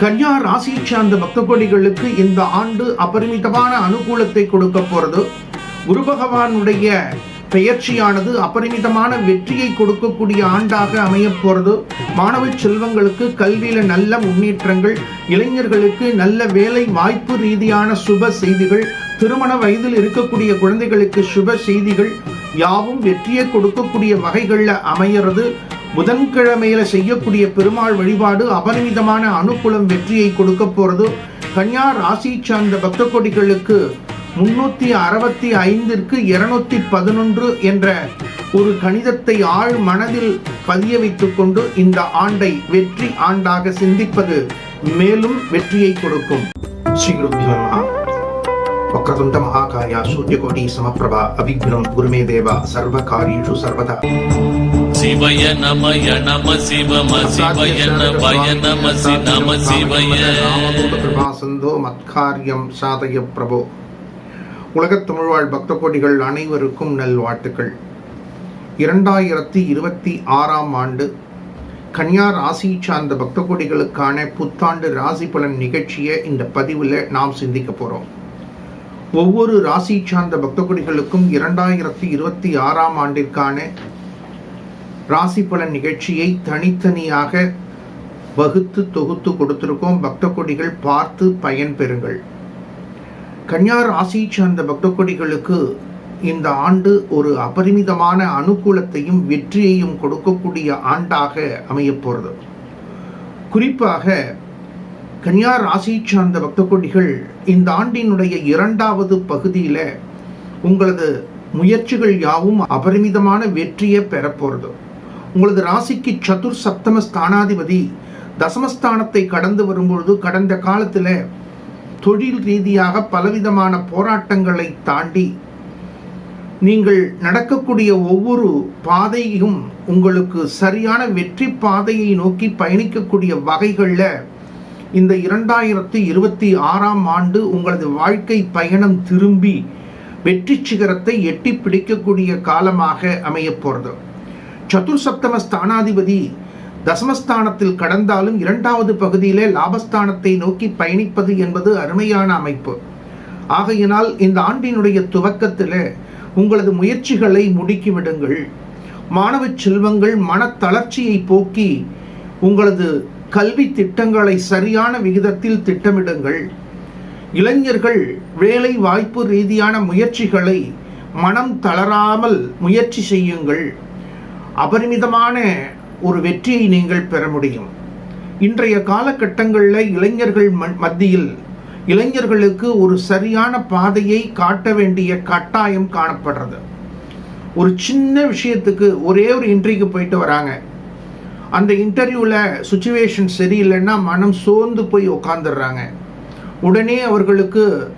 கன்யா ராசியை சார்ந்த பக்த கோடிகளுக்கு இந்த ஆண்டு அபரிமிதமான அனுகூலத்தை கொடுக்க போறது. குரு பகவானுடைய பெயர்ச்சியானது அபரிமிதமான வெற்றியை கொடுக்கக்கூடிய ஆண்டாக அமையப் போகிறது மாணவ செல்வங்களுக்கு கல்வியில நல்ல முன்னேற்றங்கள் இளைஞர்களுக்கு நல்ல வேலை வாய்ப்பு ரீதியான சுப செய்திகள் திருமண வயதில் இருக்கக்கூடிய குழந்தைகளுக்கு சுப செய்திகள் யாவும் வெற்றியை கொடுக்கக்கூடிய வகைகளில் அமையிறது. புதன்கிழமையில செய்யக்கூடிய பெருமாள் வழிபாடு அபரிமிதமான அனுகூலம் வெற்றியை கொடுக்க போறது. கன்யா ராசி சார்ந்த பக்த கோடிகளுக்கு முன்னூத்தி அறுபத்தி ஐந்திற்கு இருநூத்தி பதினொன்று என்ற ஒரு கணிதத்தை ஆழ் மனதில் பதிய வைத்துக் கொண்டு இந்த ஆண்டை வெற்றி ஆண்டாக சிந்திப்பது மேலும் வெற்றியை கொடுக்கும். வக்ரதுண்ட மகாகாயா சூரியகோடி சமப்பிரபா அபிக்னம் குருமே தேவா சர்வ காரியேஷு சர்வதா. சிவய நமய நம சிவம சிவய நபய நம சி நம சிவய. கிருபாசந்தோ மத்காரியம் சாதய பிரபோ. உலகத் தமிழ்வாழ் பக்த கோடிகள் அனைவருக்கும் நல்வாழ்த்துக்கள். இரண்டாயிரத்தி இருபத்தி ஆறாம் ஆண்டு கன்யா ராசி சார்ந்த பக்த கோடிகளுக்கான புத்தாண்டு ராசி பலன் நிகழ்ச்சியை இந்த பதிவில் நாம் சிந்திக்க போகிறோம் ஒவ்வொரு ராசி சார்ந்த பக்த கோடிகளுக்கும் இரண்டாயிரத்தி இருபத்தி ஆறாம் ஆண்டிற்கான ராசி பலன் நிகழ்ச்சியை தனித்தனியாக வகுத்து தொகுத்து கொடுத்திருக்கோம். பக்த கொடிகள் பார்த்து பயன்பெறுங்கள் கன்யா ராசி சார்ந்த பக்த கொடிகளுக்கு இந்த ஆண்டு ஒரு அபரிமிதமான அனுகூலத்தையும் வெற்றியையும் கொடுக்கக்கூடிய ஆண்டாக அமையப் போகிறது. குறிப்பாக கன்யா ராசி சார்ந்த பக்த கொடிகள் இந்த ஆண்டினுடைய இரண்டாவது பகுதியில் உங்களது முயற்சிகள் யாவும் அபரிமிதமான வெற்றியை பெறப்போகிறது உங்களது ராசிக்கு சதுர் சப்தம ஸ்தானாதிபதி தசமஸ்தானத்தை கடந்து வரும்பொழுது கடந்த காலத்தில் தொழில் ரீதியாக பலவிதமான போராட்டங்களை தாண்டி நீங்கள் நடக்கக்கூடிய ஒவ்வொரு பாதையும் உங்களுக்கு சரியான வெற்றி பாதையை நோக்கி பயணிக்கக்கூடிய வகைகளில் இந்த இரண்டாயிரத்தி இருபத்தி ஆறாம் ஆண்டு உங்களது வாழ்க்கை பயணம் திரும்பி வெற்றி சிகரத்தை எட்டி பிடிக்கக்கூடிய காலமாக அமையப் சதுர்சப்தம ஸ்தானாதிபதி தசமஸ்தானத்தில் கடந்தாலும் இரண்டாவது பகுதியிலே லாபஸ்தானத்தை நோக்கி பயணிப்பது என்பது அருமையான அமைப்பு. ஆகையினால் இந்த ஆண்டினுடைய துவக்கத்தில் உங்களது முயற்சிகளை முடுக்கிவிடுங்கள். மாணவ செல்வங்கள் மனத்தளர்ச்சியை போக்கி உங்களது கல்வி திட்டங்களை சரியான விகிதத்தில் திட்டமிடுங்கள். இளைஞர்கள் வேலை வாய்ப்பு ரீதியான முயற்சிகளை மனம் தளராமல் முயற்சி செய்யுங்கள். அபரிமிதமான ஒரு வெற்றியை நீங்கள் பெற முடியும். இன்றைய காலகட்டங்களில் இளைஞர்கள் ம- மத்தியில் இளைஞர்களுக்கு ஒரு சரியான பாதையை காட்ட வேண்டிய கட்டாயம் காணப்படுறது. ஒரு சின்ன விஷயத்துக்கு ஒரே ஒரு இன்டர்வியூக்கு போயிட்டு வராங்க. அந்த இன்டர்வியூவில் சுச்சுவேஷன் சரியில்லைன்னா மனம் சோர்ந்து போய் உக்காந்துடுறாங்க உடனே அவர்களுக்கு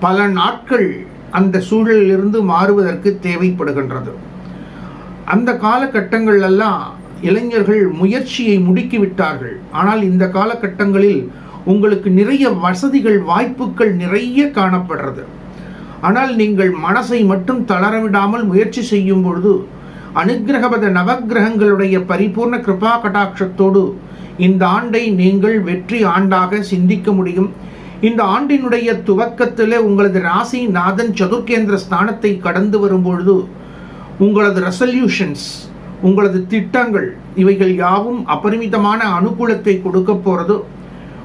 பல நாட்கள் அந்த சூழலிலிருந்து மாறுவதற்கு தேவைப்படுகின்றது. அந்த காலகட்டங்களெல்லாம் இளைஞர்கள் முயற்சியை முடுக்கிவிட்டார்கள். ஆனால் இந்த காலகட்டங்களில் உங்களுக்கு நிறைய வசதிகள் வாய்ப்புகள் நிறைய காணப்படுறது. ஆனால் நீங்கள் மனசை மட்டும் தளரவிடாமல் முயற்சி செய்யும் பொழுது அனுகிரகபத நவக்கிரகங்களுடைய பரிபூர்ண கிருபா கடாட்சத்தோடு இந்த ஆண்டை நீங்கள் வெற்றி ஆண்டாக சிந்திக்க முடியும். இந்த ஆண்டினுடைய துவக்கத்தில் உங்களது ராசி நாதன் சதுர்கேந்திர ஸ்தானத்தை கடந்து வரும்பொழுது உங்களது ரெசல்யூஷன்ஸ் உங்களது திட்டங்கள் இவைகள் யாவும் அபரிமிதமான அனுகூலத்தை கொடுக்க போகிறது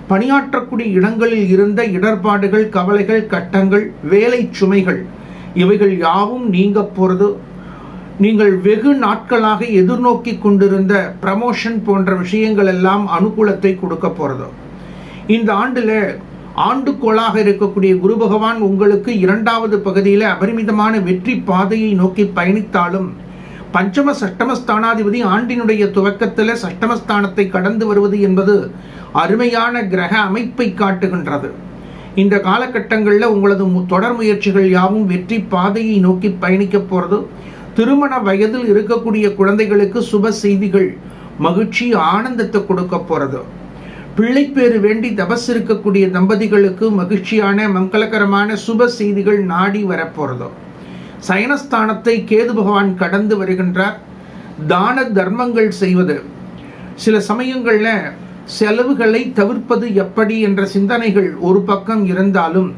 பணியாற்றக்கூடிய இடங்களில் இருந்த இடர்பாடுகள் கவலைகள் கட்டங்கள் வேலை சுமைகள் இவைகள் யாவும் நீங்க போகிறது நீங்கள் வெகு நாட்களாக எதிர்நோக்கி கொண்டிருந்த ப்ரமோஷன் போன்ற விஷயங்கள் எல்லாம் அனுகூலத்தை கொடுக்க போகிறது இந்த ஆண்டில் ஆண்டுகோளாக இருக்கக்கூடிய குரு பகவான் உங்களுக்கு இரண்டாவது பகுதியில் அபரிமிதமான வெற்றி பாதையை நோக்கி பயணித்தாலும் பஞ்சம சட்டமஸ்தானாதிபதி ஆண்டினுடைய துவக்கத்தில் சட்டமஸ்தானத்தை கடந்து வருவது என்பது அருமையான கிரக அமைப்பை காட்டுகின்றது. இந்த காலகட்டங்களில் உங்களது தொடர் முயற்சிகள் யாவும் வெற்றி பாதையை நோக்கி பயணிக்க போகிறது திருமண வயதில் இருக்கக்கூடிய குழந்தைகளுக்கு சுப செய்திகள் மகிழ்ச்சி ஆனந்தத்தை கொடுக்க போகிறது பிள்ளைப்பேறு வேண்டி தபஸ் இருக்கக்கூடிய தம்பதிகளுக்கு மகிழ்ச்சியான மங்களகரமான சுப செய்திகள் நாடி வரப்போகிறதோ சயனஸ்தானத்தை கேது பகவான் கடந்து வருகின்றார். தான தர்மங்கள் செய்வது. சில சமயங்களில் செலவுகளை தவிர்ப்பது எப்படி என்ற சிந்தனைகள் ஒரு பக்கம் இருந்தாலும்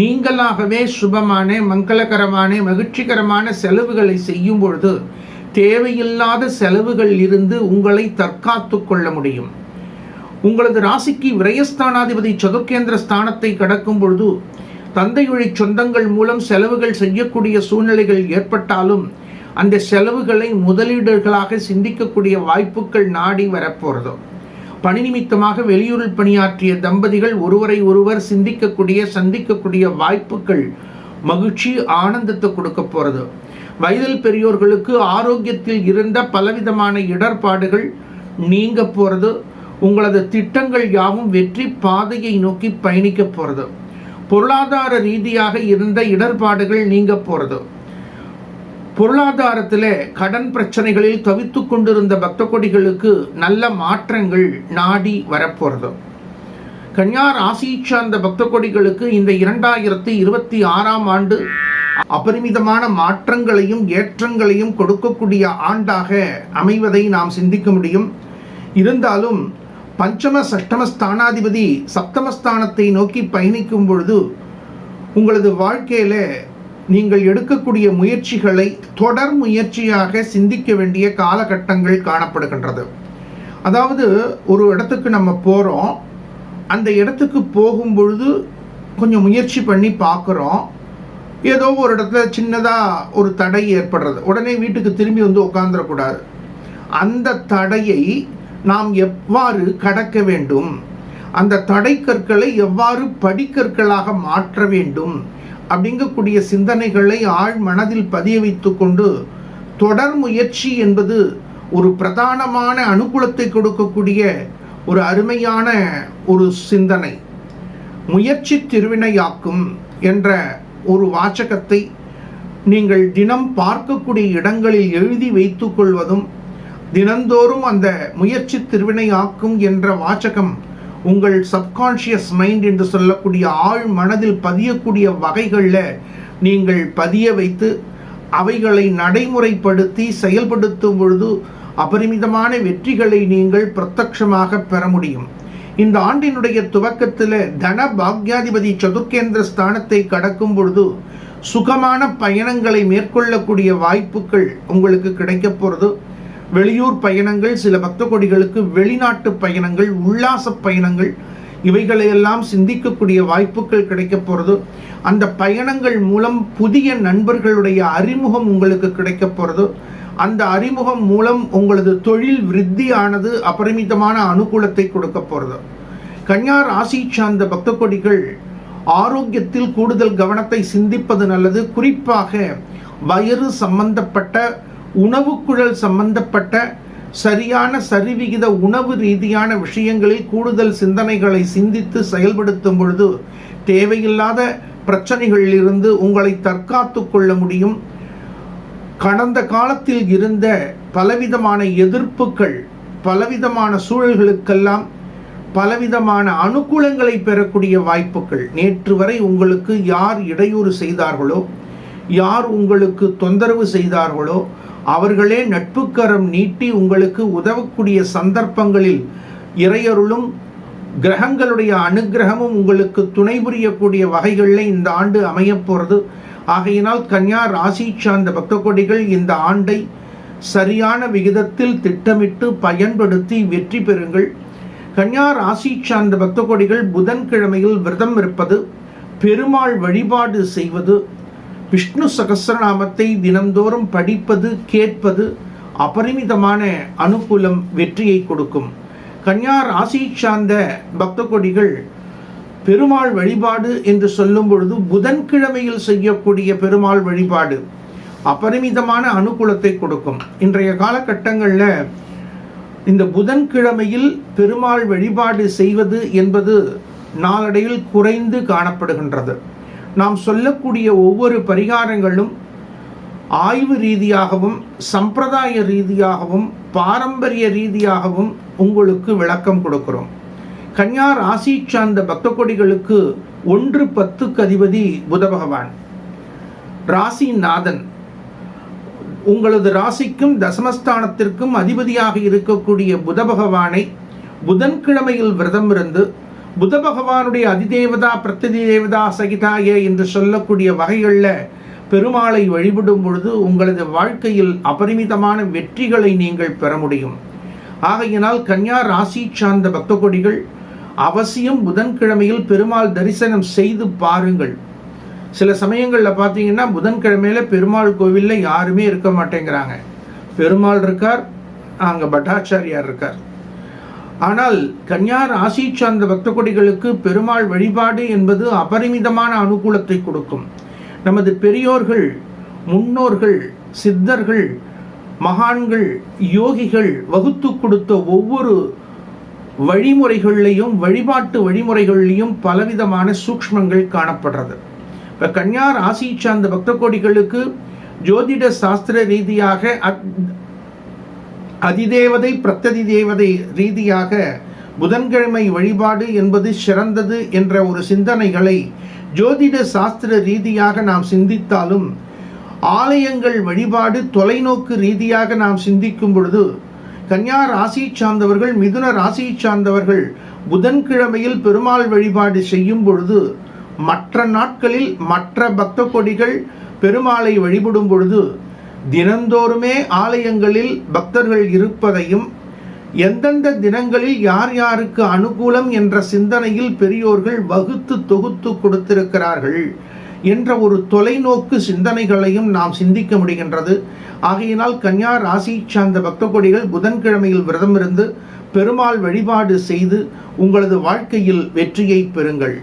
நீங்களாகவே சுபமான மங்களகரமான மகிழ்ச்சிகரமான செலவுகளை செய்யும் பொழுது தேவையில்லாத செலவுகள் இருந்து உங்களை தற்காத்து கொள்ள முடியும். உங்களது ராசிக்கு விரயஸ்தானாதிபதி சதுர்கேந்திர ஸ்தானத்தை கடக்கும் பொழுது தந்தையொழி சொந்தங்கள் மூலம் செலவுகள் செய்யக்கூடிய சூழ்நிலைகள் ஏற்பட்டாலும் அந்த செலவுகளை முதலீடுகளாக சிந்திக்கக்கூடிய வாய்ப்புகள் நாடி வரப்போகிறது பணி நிமித்தமாக வெளியூரில் பணியாற்றிய தம்பதிகள் ஒருவரை ஒருவர் சிந்திக்கக்கூடிய சந்திக்கக்கூடிய வாய்ப்புகள் மகிழ்ச்சி ஆனந்தத்தை கொடுக்க போகிறது வயதில் பெரியோர்களுக்கு ஆரோக்கியத்தில் இருந்த பலவிதமான இடர்பாடுகள் நீங்க போகிறது உங்களது திட்டங்கள் யாவும் வெற்றி பாதையை நோக்கி பயணிக்க போகிறது பொருளாதார ரீதியாக இருந்த இடர்பாடுகள் நீங்க போகிறது பொருளாதாரத்தில் கடன் பிரச்சனைகளில் தவித்து கொண்டிருந்த பக்த கொடிகளுக்கு நல்ல மாற்றங்கள் நாடி வரப்போகிறது கன்யா ராசி சார்ந்த பக்த கொடிகளுக்கு இந்த இரண்டாயிரத்தி இருபத்தி ஆறாம் ஆண்டு அபரிமிதமான மாற்றங்களையும் ஏற்றங்களையும் கொடுக்கக்கூடிய ஆண்டாக அமைவதை நாம் சிந்திக்க முடியும். இருந்தாலும் பஞ்சம சஷ்டம ஸ்தானாதிபதி சப்தமஸ்தானத்தை நோக்கி பயணிக்கும் பொழுது உங்களது வாழ்க்கையில் நீங்கள் எடுக்கக்கூடிய முயற்சிகளை தொடர் முயற்சியாக சிந்திக்க வேண்டிய காலகட்டங்கள் காணப்படுகின்றது. அதாவது ஒரு இடத்துக்கு நம்ம போகிறோம் அந்த இடத்துக்கு போகும் பொழுது கொஞ்சம் முயற்சி பண்ணி பார்க்குறோம் ஏதோ ஒரு இடத்துல சின்னதாக ஒரு தடை ஏற்படுறது. உடனே வீட்டுக்கு திரும்பி வந்து உட்காந்துடக்கூடாது அந்த தடையை நாம் எவ்வாறு கடக்க வேண்டும்? அந்த தடை கற்களை எவ்வாறு படிக்கற்களாக மாற்ற வேண்டும்? அப்படிங்கக்கூடிய சிந்தனைகளை ஆழ் மனதில் பதிய வைத்து கொண்டு தொடர் முயற்சி என்பது ஒரு பிரதானமான அனுகூலத்தை கொடுக்கக்கூடிய ஒரு அருமையான ஒரு சிந்தனை. முயற்சி திருவினையாக்கும் என்ற ஒரு வாச்சகத்தை நீங்கள் தினம் பார்க்கக்கூடிய இடங்களில் எழுதி வைத்துக்கொள்வதும் தினந்தோறும் அந்த முயற்சி திருவினையாக்கும் என்ற வாச்சகம் உங்கள் சப்கான்ஷியஸ் மைண்ட் என்று சொல்லக்கூடிய ஆழ் மனதில் பதியக்கூடிய வகைகளில் நீங்கள் பதிய வைத்து அவைகளை நடைமுறைப்படுத்தி செயல்படுத்தும் பொழுது அபரிமிதமான வெற்றிகளை நீங்கள் பிரத்யமாக பெற முடியும். இந்த ஆண்டினுடைய துவக்கத்தில் தன பாக்யாதிபதி சதுர்கேந்திர ஸ்தானத்தை கடக்கும் பொழுது சுகமான பயணங்களை மேற்கொள்ளக்கூடிய வாய்ப்புகள் உங்களுக்கு கிடைக்க போகிறது வெளியூர் பயணங்கள் சில பக்த கொடிகளுக்கு வெளிநாட்டு பயணங்கள் உல்லாச பயணங்கள் இவைகளையெல்லாம் சிந்திக்கக்கூடிய வாய்ப்புகள் கிடைக்க போகிறது அந்த பயணங்கள் மூலம் புதிய நண்பர்களுடைய அறிமுகம் உங்களுக்கு கிடைக்க போகிறது அந்த அறிமுகம் மூலம் உங்களது தொழில் விருத்தியானது அபரிமிதமான அனுகூலத்தை கொடுக்க போகிறது கன்யா ராசி சார்ந்த பக்த கொடிகள் ஆரோக்கியத்தில் கூடுதல் கவனத்தை சிந்திப்பது நல்லது. குறிப்பாக வயிறு சம்பந்தப்பட்ட உணவுக்குழல் சம்பந்தப்பட்ட சரியான சரிவிகித உணவு ரீதியான விஷயங்களில் கூடுதல் சிந்தனைகளை சிந்தித்து செயல்படுத்தும் பொழுது தேவையில்லாத பிரச்சனைகளிலிருந்து உங்களை தற்காத்து கொள்ள முடியும். கடந்த காலத்தில் இருந்த பலவிதமான எதிர்ப்புகள் பலவிதமான சூழல்களுக்கெல்லாம் பலவிதமான அனுகூலங்களை பெறக்கூடிய வாய்ப்புகள். நேற்று வரை உங்களுக்கு யார் இடையூறு செய்தார்களோ யார் உங்களுக்கு தொந்தரவு செய்தார்களோ அவர்களே நட்புக்கரம் நீட்டி உங்களுக்கு உதவக்கூடிய சந்தர்ப்பங்களில் இறையருளும் கிரகங்களுடைய அனுகிரகமும் உங்களுக்கு துணை புரியக்கூடிய வகைகளில் இந்த ஆண்டு அமையப்போகிறது ஆகையினால் கன்யா ராசி சார்ந்த பக்த கொடிகள் இந்த ஆண்டை சரியான விகிதத்தில் திட்டமிட்டு பயன்படுத்தி வெற்றி பெறுங்கள். கன்யா ராசி சார்ந்த பக்த கொடிகள் புதன்கிழமையில் விரதம் இருப்பது பெருமாள் வழிபாடு செய்வது விஷ்ணு சகசரநாமத்தை தினந்தோறும் படிப்பது கேட்பது அபரிமிதமான அனுகூலம் வெற்றியை கொடுக்கும். கன்யா ராசி சார்ந்த பக்த கொடிகள் பெருமாள் வழிபாடு என்று சொல்லும் பொழுது புதன்கிழமையில் செய்யக்கூடிய பெருமாள் வழிபாடு அபரிமிதமான அனுகூலத்தை கொடுக்கும். இன்றைய காலகட்டங்களில் இந்த புதன்கிழமையில் பெருமாள் வழிபாடு செய்வது என்பது நாளடைவில் குறைந்து காணப்படுகின்றது. நாம் சொல்லக்கூடிய ஒவ்வொரு பரிகாரங்களும் ஆய்வு ரீதியாகவும் சம்பிரதாய ரீதியாகவும் பாரம்பரிய ரீதியாகவும் உங்களுக்கு விளக்கம் கொடுக்கிறோம். கன்யா ராசி சார்ந்த பக்த கொடிகளுக்கு ஒன்று பத்துக்கு அதிபதி புத பகவான். ராசி நாதன். உங்களது ராசிக்கும் தசமஸ்தானத்திற்கும் அதிபதியாக இருக்கக்கூடிய புத பகவானை புதன்கிழமையில் விரதம் இருந்து புத பகவானுடைய அதிதேவதா பிரத்திதி தேவதா சகிதாய என்று சொல்லக்கூடிய வகைகளில் பெருமாளை வழிபடும் பொழுது உங்களது வாழ்க்கையில் அபரிமிதமான வெற்றிகளை நீங்கள் பெற முடியும். ஆகையினால் கன்யா ராசி சார்ந்த பக்த கொடிகள் அவசியம் புதன்கிழமையில் பெருமாள் தரிசனம் செய்து பாருங்கள். சில சமயங்களில் பார்த்தீங்கன்னா புதன்கிழமையில் பெருமாள் கோவிலில் யாருமே இருக்க மாட்டேங்கிறாங்க. பெருமாள் இருக்கார் அங்கே பட்டாச்சாரியார் இருக்கார். ஆனால் கன்னியா ராசி சார்ந்த பக்த கொடிகளுக்கு பெருமாள் வழிபாடு என்பது அபரிமிதமான அனுகூலத்தை கொடுக்கும். நமது பெரியோர்கள் முன்னோர்கள் சித்தர்கள் மகான்கள் யோகிகள் வகுத்து கொடுத்த ஒவ்வொரு வழிமுறைகள்லையும் வழிபாட்டு வழிமுறைகள்லையும் பலவிதமான சூக்ஷ்மங்கள் காணப்படுறது. இப்போ கன்னியா ராசி சார்ந்த பக்த கோடிகளுக்கு ஜோதிட சாஸ்திர ரீதியாக அதிதேவதை பிரத்ததி தேவதை ரீதியாக புதன்கிழமை வழிபாடு என்பது சிறந்தது என்ற ஒரு சிந்தனைகளை ஜோதிட சாஸ்திர ரீதியாக நாம் சிந்தித்தாலும் ஆலயங்கள் வழிபாடு தொலைநோக்கு ரீதியாக நாம் சிந்திக்கும் பொழுது கன்னியா ராசி சார்ந்தவர்கள் மிதுன ராசி சார்ந்தவர்கள் புதன்கிழமையில் பெருமாள் வழிபாடு செய்யும் பொழுது மற்ற நாட்களில் மற்ற பக்த கொடிகள் பெருமாளை வழிபடும் பொழுது தினந்தோறுமே ஆலயங்களில் பக்தர்கள் இருப்பதையும் எந்தெந்த தினங்களில் யார் யாருக்கு அனுகூலம் என்ற சிந்தனையில் பெரியோர்கள் வகுத்து தொகுத்து கொடுத்திருக்கிறார்கள் என்ற ஒரு தொலைநோக்கு சிந்தனைகளையும் நாம் சிந்திக்க முடிகின்றது. ஆகையினால் கன்யா ராசி சார்ந்த பக்த கொடிகள் புதன்கிழமையில் விரதம் இருந்து பெருமாள் வழிபாடு செய்து உங்களது வாழ்க்கையில் வெற்றியை பெறுங்கள்.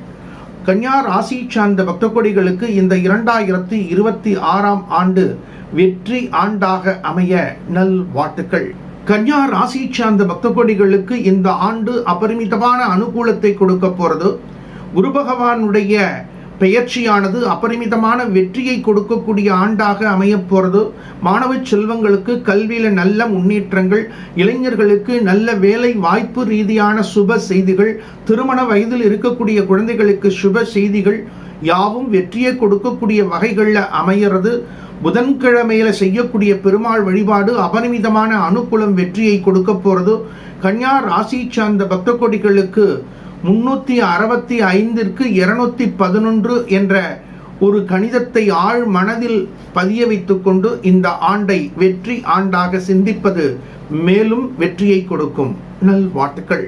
கன்யா ராசி சார்ந்த பக்த கொடிகளுக்கு இந்த இரண்டாயிரத்தி இருபத்தி ஆறாம் ஆண்டு வெற்றி ஆண்டாக அமைய நல் வாழ்த்துக்கள். கன்னியா ராசி சார்ந்த பக்த கொடிகளுக்கு இந்த ஆண்டு அபரிமிதமான அனுகூலத்தை கொடுக்க போறது. குரு பகவானுடைய பெயர்ச்சியானது அபரிமிதமான வெற்றியை கொடுக்கக்கூடிய ஆண்டாக அமையப் போகிறது மாணவ செல்வங்களுக்கு கல்வியில் நல்ல முன்னேற்றங்கள் இளைஞர்களுக்கு நல்ல வேலை வாய்ப்பு ரீதியான சுப செய்திகள் திருமண வயதில் இருக்கக்கூடிய குழந்தைகளுக்கு சுப செய்திகள் யாவும் வெற்றியை கொடுக்கக்கூடிய வகைகளில் அமையிறது புதன்கிழமையில செய்யக்கூடிய பெருமாள் வழிபாடு அபரிமிதமான அனுகூலம் வெற்றியை கொடுக்க போகிறது கன்யா ராசி சார்ந்த பக்த கோடிகளுக்கு முன்னூற்றி அறுபத்தி ஐந்திற்கு இருநூத்தி பதினொன்று என்ற ஒரு கணிதத்தை ஆழ் மனதில் பதிய வைத்துக்கொண்டு இந்த ஆண்டை வெற்றி ஆண்டாக சிந்திப்பது மேலும் வெற்றியை கொடுக்கும். நல் வாழ்த்துக்கள்.